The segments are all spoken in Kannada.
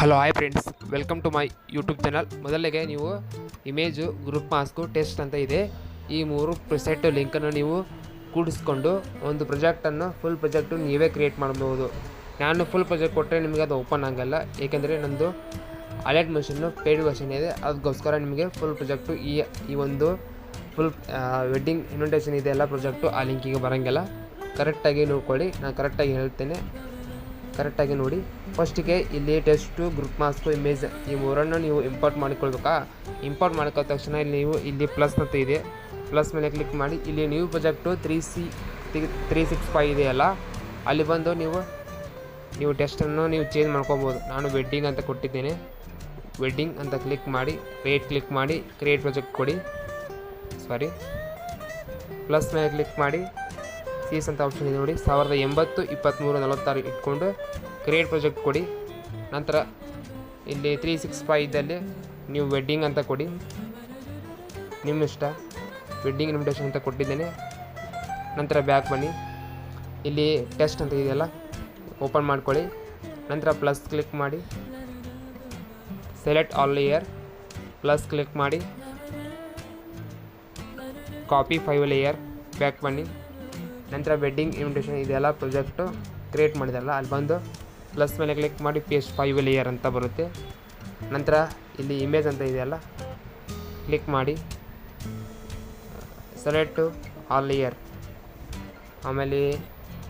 hello hi friends welcome to my YouTube channel ಮೊದಲಿಗೆ ನೀವು ಇಮೇಜು ಗ್ರೂಪ್ ಮಾಸ್ಕು ಟೆಸ್ಟ್ ಅಂತ ಇದೆ. ಈ ಮೂರು ಪ್ರಿಸೆಟ್ ಲಿಂಕನ್ನು ನೀವು ಕೂಡಿಸ್ಕೊಂಡು ಒಂದು ಪ್ರಾಜೆಕ್ಟನ್ನು ಫುಲ್ ಪ್ರಾಜೆಕ್ಟು ನೀವೇ ಕ್ರಿಯೇಟ್ ಮಾಡ್ಬೋದು. ನಾನು ಫುಲ್ ಪ್ರಾಜೆಕ್ಟ್ ಕೊಟ್ಟರೆ ನಿಮಗೆ ಅದು ಓಪನ್ ಆಗೋಲ್ಲ. ಏಕೆಂದರೆ ನಂದು ಅಲರ್ಟ್ ಮಷಿನ್ನು ಪೇಯ್ಡ್ ವರ್ಷನ್ ಇದೆ. ಅದಕ್ಕೋಸ್ಕರ ನಿಮಗೆ ಫುಲ್ ಪ್ರಾಜೆಕ್ಟು ಈ ಈ ಒಂದು ಫುಲ್ ವೆಡ್ಡಿಂಗ್ ಇನ್ವಿಟೇಷನ್ ಇದೆ ಎಲ್ಲ ಪ್ರಾಜೆಕ್ಟು ಆ ಲಿಂಕಿಗೆ ಬರೋಂಗಿಲ್ಲ. ಕರೆಕ್ಟಾಗಿ ನೋಡ್ಕೊಳ್ಳಿ. ನಾನು ಕರೆಕ್ಟಾಗಿ ಹೇಳ್ತೇನೆ. ಕರೆಕ್ಟಾಗಿ ನೋಡಿ. ಫಸ್ಟಿಗೆ ಇಲ್ಲಿ ಟೆಸ್ಟು ಗ್ರೂಪ್ ಮಾಸ್ಕು ಇಮೇಜ್ ಈ ಮೂರನ್ನು ನೀವು ಇಂಪೋರ್ಟ್ ಮಾಡಿಕೊಳ್ಬೇಕಾ? ಇಂಪೋರ್ಟ್ ಮಾಡ್ಕೋ ತಕ್ಷಣ ಇಲ್ಲಿ ನೀವು ಇಲ್ಲಿ ಪ್ಲಸ್ ಅಂತ ಇದೆ. ಪ್ಲಸ್ ಮೇಲೆ ಕ್ಲಿಕ್ ಮಾಡಿ. ಇಲ್ಲಿ new project three C three six five ಇದೆಯಲ್ಲ ಅಲ್ಲಿ. ಬಂದು ನೀವು ನೀವು ಟೆಸ್ಟನ್ನು ನೀವು ಚೇಂಜ್ ಮಾಡ್ಕೊಬೋದು. ನಾನು ವೆಡ್ಡಿಂಗ್ ಅಂತ ಕೊಟ್ಟಿದ್ದೇನೆ. ವೆಡ್ಡಿಂಗ್ ಅಂತ ಕ್ಲಿಕ್ ಮಾಡಿ ಕ್ರಿಯೇಟ್ ಕ್ಲಿಕ್ ಮಾಡಿ ಕ್ರಿಯೇಟ್ ಪ್ರಾಜೆಕ್ಟ್ ಕೊಡಿ. ಸಾರಿ ಪ್ಲಸ್ ಮೇಲೆ ಕ್ಲಿಕ್ ಮಾಡಿ. ಸೀಸ್ ಅಂತ ಆಪ್ಷನ್ ಇದೆ ನೋಡಿ. ಸಾವಿರದ ಎಂಬತ್ತು ಇಪ್ಪತ್ತ್ಮೂರು ನಲವತ್ತಾರು ಇಟ್ಕೊಂಡು ಕ್ರಿಯೇಟ್ ಪ್ರಾಜೆಕ್ಟ್ ಕೊಡಿ. ನಂತರ ಇಲ್ಲಿ ತ್ರೀ ಸಿಕ್ಸ್ ಫೈವ್ ಇದ್ದಲ್ಲಿ ನೀವು ವೆಡ್ಡಿಂಗ್ ಅಂತ ಕೊಡಿ. ನಿಮ್ಮ ಇಷ್ಟ. ವೆಡ್ಡಿಂಗ್ ಇನ್ವಿಟೇಷನ್ ಅಂತ ಕೊಟ್ಟಿದ್ದೇನೆ. ನಂತರ ಬ್ಯಾಕ್ ಬನ್ನಿ. ಇಲ್ಲಿ ಟೆಸ್ಟ್ ಅಂತ ಇದೆಯಲ್ಲ ಓಪನ್ ಮಾಡ್ಕೊಳ್ಳಿ. ನಂತರ ಪ್ಲಸ್ ಕ್ಲಿಕ್ ಮಾಡಿ. Select all layer plus click ಮಾಡಿ. ಕಾಪಿ ಫೈವ್ ಲೇಯರ್ ಬ್ಯಾಕ್ ಬನ್ನಿ. ನಂತರ ವೆಡ್ಡಿಂಗ್ ಇನ್ವಿಟೇಷನ್ ಇದೆಲ್ಲ ಪ್ರೊಜೆಕ್ಟು ಕ್ರಿಯೇಟ್ ಮಾಡಿದಲ್ಲ. ಅಲ್ಲಿ ಬಂದು ಪ್ಲಸ್ ಮೇಲೆ ಕ್ಲಿಕ್ ಮಾಡಿ ಪೇಸ್ಟ್ ಫೈವ್ ಲೇಯರ್ ಅಂತ ಬರುತ್ತೆ. ನಂತರ ಇಲ್ಲಿ ಇಮೇಜ್ ಅಂತ ಇದೆಯಲ್ಲ ಕ್ಲಿಕ್ ಮಾಡಿ. ಸೆಲೆಕ್ಟು ಆಲ್ ಲೇಯರ್ ಆಮೇಲೆ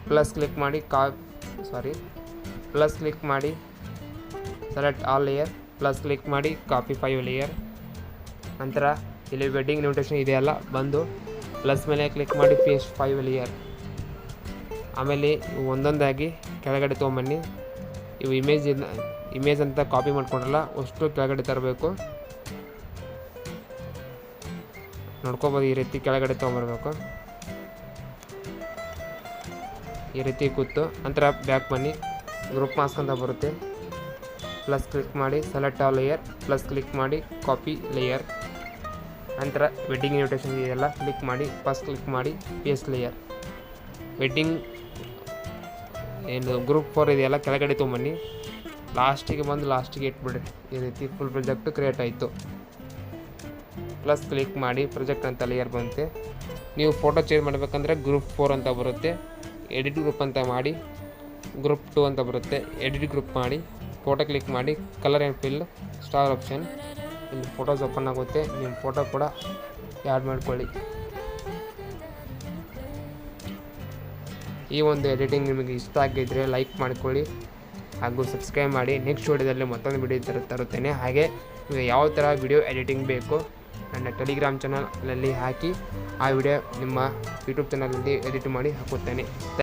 ಪ್ಲಸ್ ಕ್ಲಿಕ್ ಮಾಡಿ ಕಾ ಸಾರಿ ಪ್ಲಸ್ ಕ್ಲಿಕ್ ಮಾಡಿ select all layer plus click ಮಾಡಿ ಕಾಪಿ ಫೈವ್ ಲೇಯರ್ ನಂತರ ಇಲ್ಲಿ ವೆಡ್ಡಿಂಗ್ ಇನ್ವಿಟೇಷನ್ ಇದೆಯಲ್ಲ, ಬಂದು ಪ್ಲಸ್ ಮೇಲೆ ಕ್ಲಿಕ್ ಮಾಡಿ ಪೇಸ್ಟ್ ಫೈವ್ ಲೇಯರ್ ಆಮೇಲೆ ಒಂದೊಂದಾಗಿ ಕೆಳಗಡೆ ತೊಗೊಂಬನ್ನಿ. ಇವು ಇಮೇಜ್ ಇಮೇಜ್ ಅಂತ ಕಾಪಿ ಮಾಡ್ಕೊಂಡ್ರಲ್ಲ, ಅಷ್ಟು ಕೆಳಗಡೆ ತರಬೇಕು. ನೋಡ್ಕೊಬೋದು, ಈ ರೀತಿ ಕೆಳಗಡೆ ತೊಗೊಂಬರ್ಬೇಕು. ಈ ರೀತಿ ಕೂತು, ನಂತರ ಬ್ಯಾಕ್ ಬನ್ನಿ. ಗ್ರೂಪ್ ಮಾಸ್ಕ್ ಅಂತ ಬರುತ್ತೆ. ಪ್ಲಸ್ ಕ್ಲಿಕ್ ಮಾಡಿ ಸೆಲೆಕ್ಟ್ ಆ ಲೇಯರ್ ಪ್ಲಸ್ ಕ್ಲಿಕ್ ಮಾಡಿ ಕಾಪಿ ಲೇಯರ್ ನಂತರ ವೆಡ್ಡಿಂಗ್ ಇನ್ವಿಟೇಷನ್ ಇದೆಯಲ್ಲ ಕ್ಲಿಕ್ ಮಾಡಿ ಫಸ್ಟ್ ಕ್ಲಿಕ್ ಮಾಡಿ ಪೇಸ್ಟ್ ಲೇಯರ್ ವೆಡ್ಡಿಂಗ್ ಏನು ಗ್ರೂಪ್ ಫೋರ್ ಇದೆಯಲ್ಲ, ಕೆಳಗಡೆ ತೊಗೊಂಬನ್ನಿ. ಲಾಸ್ಟಿಗೆ ಬಂದು ಲಾಸ್ಟಿಗೆ ಇಟ್ಬಿಡಿ ಈ ರೀತಿ ಫುಲ್ ಪ್ರೊಜೆಕ್ಟ್ ಕ್ರಿಯೇಟ್ ಆಯಿತು. ಪ್ಲಸ್ ಕ್ಲಿಕ್ ಮಾಡಿ ಪ್ರೊಜೆಕ್ಟ್ ಅಂತ ಲೇಯರ್ ಬಂತೆ. ನೀವು ಫೋಟೋ ಚೇಂಜ್ ಮಾಡಬೇಕಂದ್ರೆ ಗ್ರೂಪ್ ಫೋರ್ ಅಂತ ಬರುತ್ತೆ. ಎಡಿಟ್ ಗ್ರೂಪ್ ಅಂತ ಮಾಡಿ ಗ್ರೂಪ್ ಟು ಅಂತ ಬರುತ್ತೆ. ಎಡಿಟ್ ಗ್ರೂಪ್ ಮಾಡಿ ಫೋಟೋ ಕ್ಲಿಕ್ ಮಾಡಿ colour and fill star option ಇಲ್ಲಿ ಫೋಟೋಸ್ ಓಪನ್ ಆಗುತ್ತೆ. ನಿಮ್ಮ ಫೋಟೋ ಕೂಡ ಆ್ಯಡ್ ಮಾಡ್ಕೊಳ್ಳಿ. ಈ ಒಂದು ಎಡಿಟಿಂಗ್ ನಿಮಗೆ ಇಷ್ಟ ಆಗಿದ್ದರೆ ಲೈಕ್ ಮಾಡಿಕೊಳ್ಳಿ ಹಾಗೂ ಸಬ್ಸ್ಕ್ರೈಬ್ ಮಾಡಿ ನೆಕ್ಸ್ಟ್ ವಿಡಿಯೋದಲ್ಲಿ ಮತ್ತೊಂದು ವಿಡಿಯೋ ತರ ತರುತ್ತೇನೆ. ಹಾಗೆ ಯಾವ ಥರ ವಿಡಿಯೋ ಎಡಿಟಿಂಗ್ ಬೇಕು ನನ್ನ ಟೆಲಿಗ್ರಾಮ್ ಚಾನಲಲ್ಲಿ ಹಾಕಿ ಆ ವಿಡಿಯೋ ನಿಮ್ಮ ಯೂಟ್ಯೂಬ್ ಚಾನಲಲ್ಲಿ ಎಡಿಟ್ ಮಾಡಿ ಹಾಕುತ್ತೇನೆ.